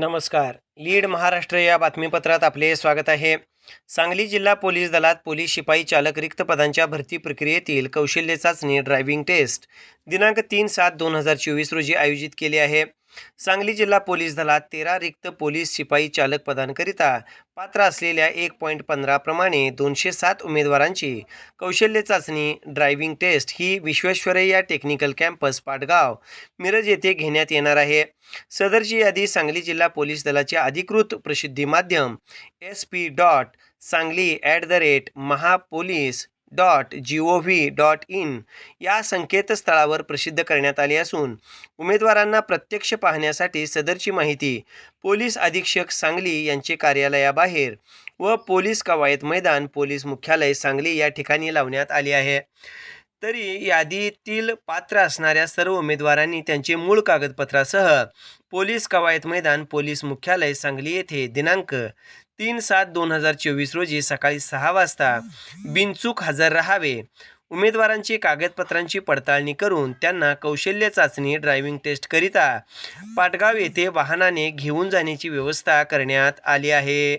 नमस्कार. लीड महाराष्ट्र या बातमीपत्रात आपले स्वागत आहे. सांगली जिल्हा पोलीस दलात पोलीस शिपाई चालक रिक्त पदांच्या भरती प्रक्रियेतील कौशल्य चाचणी ड्रायव्हिंग टेस्ट दिनांक तीन सात दोन हजार चोवीस रोजी आयोजित केली आहे. सांगली जिल्हा पोलीस दलात तेरा रिक्त पोलीस शिपाई चालक पदांकरिता पात्र असलेल्या एक पॉईंट पंधराप्रमाणे दोनशे सात उमेदवारांची कौशल्य चाचणी ड्रायव्हिंग टेस्ट ही विश्वेश्वरय्या टेक्निकल कॅम्पस पाटगाव मिरज येथे घेण्यात येणार आहे. सदरची यादी सांगली जिल्हा पोलीस दलाचे अधिकृत प्रसिद्धी माध्यम S P dot Sangli at the rate Mahapolice dot G O V dot in या संकेतस्थळावर प्रसिद्ध करण्यात आली असून उमेदवारांना प्रत्यक्ष पाहण्यासाठी सदरची माहिती पोलीस अधीक्षक सांगली यांचे कार्यालयाबाहेर व पोलीस कवायत मैदान पोलीस मुख्यालय सांगली या ठिकाणी लावण्यात आली आहे. तरी यादीतील पात्र असणाऱ्या सर्व उमेदवारांनी त्यांचे मूळ कागदपत्रासह पोलीस कवायत मैदान पोलीस मुख्यालय सांगली येथे दिनांक तीन सात दोन हजार चोवीस रोजी सकाळी सहा वाजता बिनचूक हजर राहावे. उमेदवारांची कागदपत्रांची पडताळणी करून त्यांना कौशल्य चाचणी ड्रायव्हिंग टेस्टकरिता पाटगाव येथे वाहनाने घेऊन जाण्याची व्यवस्था करण्यात आली आहे.